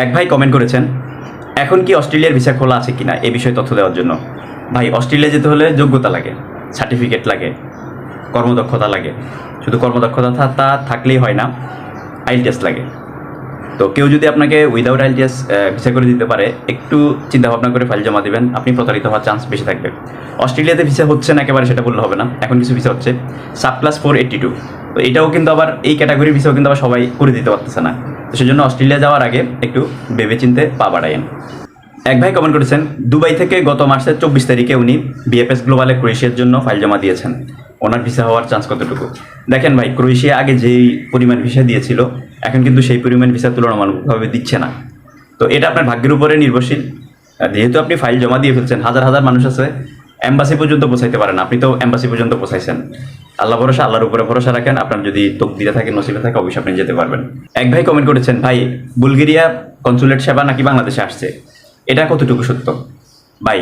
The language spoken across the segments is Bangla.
এক ভাই কমেন্ট করেছেন, এখন কি অস্ট্রেলিয়ার ভিসা খোলা আছে কিনা এ বিষয়ে তথ্য দেওয়ার জন্য? ভাই, অস্ট্রেলিয়া যেতে হলে যোগ্যতা লাগে সার্টিফিকেট লাগে, কর্মদক্ষতা লাগে। শুধু কর্মদক্ষতা তা থাকলেই হয় না আইল টেস্ট লাগে। তো কেউ যদি আপনাকে উইদাউট আইল টেস্ট ভিসা করে দিতে পারে, একটু চিন্তা ভাবনা করে ফাইল জমা দিবেন, আপনি প্রতারিত হওয়ার চান্স বেশি থাকবে। অস্ট্রেলিয়াতে ভিসা হচ্ছে না, একেবারে সেটা বললে হবে না, এখন কিছু ভিসা হচ্ছে sub class four eighty two তো এটাও কিন্তু আবার, এই ক্যাটাগরির ভিসাও কিন্তু আবার সবাই করে দিতে পারতেছে না। তো সেজন্য অস্ট্রেলিয়া যাওয়ার আগে একটু ভেবে চিনতে পা বাড়াইন এক ভাই কমেন্ট করেছেন, দুবাই থেকে গত মাসের চব্বিশ তারিখে উনি বিএফএস গ্লোবালে ক্রোয়েশিয়ার জন্য ফাইল জমা দিয়েছেন। ওনার ভিসা হওয়ার চান্স কতটুকু? দেখেন ভাই, ক্রোয়েশিয়া আগে যেই পরিমাণ ভিসা দিয়েছিল, এখন কিন্তু সেই পরিমাণ ভিসা তুলনামূলকভাবে দিচ্ছে না। তো এটা আপনার ভাগ্যের উপরে নির্ভরশীল। যেহেতু আপনি ফাইল জমা দিয়ে ফেলছেন, হাজার হাজার মানুষ আছে এম্বাসি পর্যন্ত পৌঁছাইতে পারেন, আপনি তো এম্বাসি পর্যন্ত পৌঁছাইছেন। আল্লাহ ভরসা, আল্লাহর উপরে ভরসা রাখেন, আপনার যদি তকদিরে থাকে, নসিবে থাকে, অবশ্যই আপনি যেতে পারবেন। এক ভাই কমেন্ট করেছেন, ভাই, বুলগেরিয়া কনসুলেট সেবা নাকি বাংলাদেশে আসছে? এটা কতটুকু সত্য? ভাই,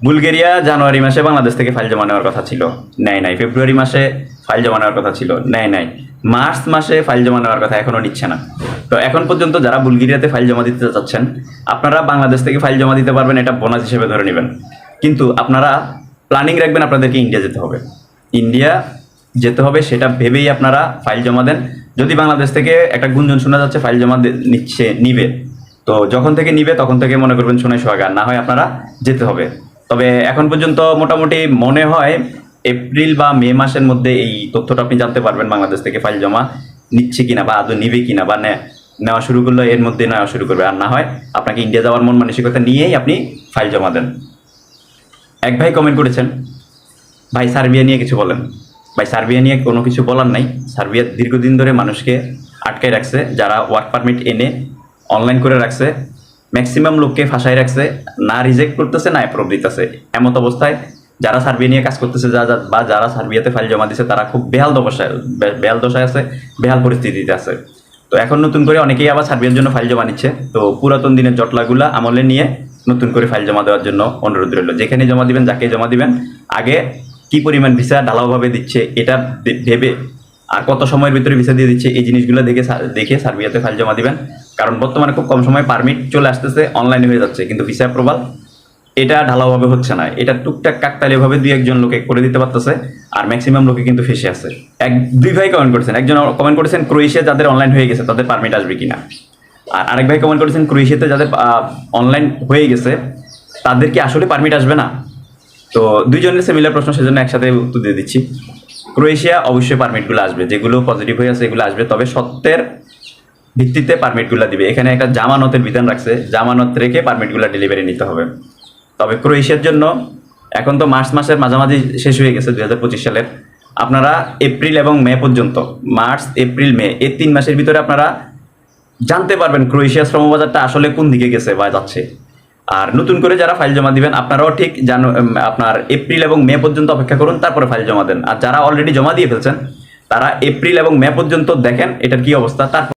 বুলগেরিয়া জানুয়ারি মাসে বাংলাদেশ থেকে ফাইল জমা নেওয়ার কথা ছিল। নেয় নাই। ফেব্রুয়ারি মাসে ফাইল জমা নেওয়ার কথা ছিল। নেয় নাই। মার্চ মাসে ফাইল জমা নেওয়ার কথা এখনও নিচ্ছে না। তো এখন পর্যন্ত যারা বুলগেরিয়াতে ফাইল জমা দিতে চাচ্ছেন, আপনারা বাংলাদেশ থেকে ফাইল জমা দিতে পারবেন, এটা বোনাস হিসেবে ধরে নেবেন। কিন্তু আপনারা প্ল্যানিং রাখবেন আপনাদেরকে ইন্ডিয়া যেতে হবে। ইন্ডিয়া যেতে হবে সেটা ভেবেই আপনারা ফাইল জমা দেন। যদি বাংলাদেশ থেকে একটা গুঞ্জন শোনা যাচ্ছে ফাইল জমা নিচ্ছে, নিবে, তো যখন থেকে নিবে তখন থেকে মনে করবেন শোনাই সোহাগ, আর না হয় আপনারা যেতে হবে। তবে এখন পর্যন্ত মোটামুটি মনে হয় এপ্রিল বা মে মাসের মধ্যে এই তথ্যটা আপনি জানতে পারবেন বাংলাদেশ থেকে ফাইল জমা নিচ্ছে কিনা বা আদৌ নিবে কিনা বা নেওয়া শুরু করলে এর মধ্যে নেওয়া শুরু করবে। আর না হয় আপনাকে ইন্ডিয়া যাওয়ার মন মানসিকতা নিয়েই আপনি ফাইল জমা দেন। এক ভাই কমেন্ট করেছেন, ভাই, সার্বিয়া নিয়ে কিছু বলেন। ভাই, সার্বিয়া নিয়ে কোনো কিছু বলার নাই। সার্বিয়া দীর্ঘদিন ধরে মানুষকে আটকায় রাখছে, যারা ওয়ার্ক পারমিট এনে অনলাইন করে রাখছে ম্যাক্সিমাম লোককে ফাঁসাই রাখছে, না রিজেক্ট করতেছে, না অ্যাপ্রুভ দিতেছে। এমত অবস্থায় যারা সার্বিয়া নিয়ে কাজ করতেছে, যা বা যারা সার্বিয়াতে ফাইল জমা দিছে, তারা খুব বেহাল দশায় বেহাল দশায় আছে, বেহাল পরিস্থিতিতে আছে। তো এখন নতুন করে অনেকেই আবার সার্বিয়ার জন্য ফাইল জমা নিচ্ছে। তো পুরাতন দিনের জটলাগুলা আমলে নিয়ে নতুন করে ফাইল জমা দেওয়ার জন্য অনুরোধ রইল। যেখানে জমা দিবেন, যাকে জমা দিবেন, আগে কি পরিমাণ ভিসা ঢালাওভাবে দিচ্ছে, এটা ভেবে আর কত সময়ের ভিতরে ভিসা দিয়ে দিচ্ছে, এই জিনিসগুলো দেখে দেখে সার্বিয়াতে ফাইল জমা দিবেন। কারণ বর্তমানে খুব কম সময় পারমিট চলে আসতেছে অনলাইনে হয়ে যাচ্ছে। কিন্তু ভিসা অ্যাপ্রুভাল এটা ঢালাওভাবে হচ্ছে না। এটা টুকটাক কাকতালীয়ভাবে দুই একজন লোকে করে দিতে পারতেছে, আর ম্যাক্সিমাম লোকে কিন্তু ফেসে আছে। এক দুই ভাই কমেন্ট করেছেন। একজন কমেন্ট করেছেন, ক্রোয়েশিয়া যাদের অনলাইন হয়ে গেছে, তাদের পারমিট আসবে কিনা? আর আরেক ভাই কমেন্ট করেছেন, ক্রোয়েশিয়াতে যাদের অনলাইন হয়ে গেছে, তাদের কি আসলে পারমিট আসবে না? তো দুইজনের সিমিলার প্রশ্ন, সেজন্য একসাথে উত্তর দিয়ে দিচ্ছি। ক্রোয়েশিয়া অবশ্যই পারমিটগুলো আসবে, যেগুলো পজিটিভ হয়ে আছে এগুলো আসবে, তবে সত্যের ভিত্তিতে পারমিটগুলো দিবে। এখানে একটা জামানতের বিধান রাখছে, জামানত রেখে পারমিটগুলো ডেলিভারি নিতে হবে। তবে ক্রোয়েশিয়ার জন্য এখন তো মার্চ মাসের মাঝামাঝি শেষ হয়ে গেছে দুই হাজার পঁচিশ সালের। আপনারা এপ্রিল এবং মে পর্যন্ত, মার্চ, এপ্রিল, মে, এই তিন মাসের ভিতরে আপনারা জানতে পারবেন ক্রোয়েশিয়া শ্রমবাজারটা আসলে কোন দিকে গেছে বা যাচ্ছে। আর নতুন করে যারা ফাইল জমা দিবেন, আপনারাও ঠিক জানু আপনার এপ্রিল এবং মে পর্যন্ত অপেক্ষা করুন, তারপরে ফাইল জমা দেন। আর যারা অলরেডি জমা দিয়ে ফেলছেন, তারা এপ্রিল এবং মে পর্যন্ত দেখেন এটার কি অবস্থা, তারপর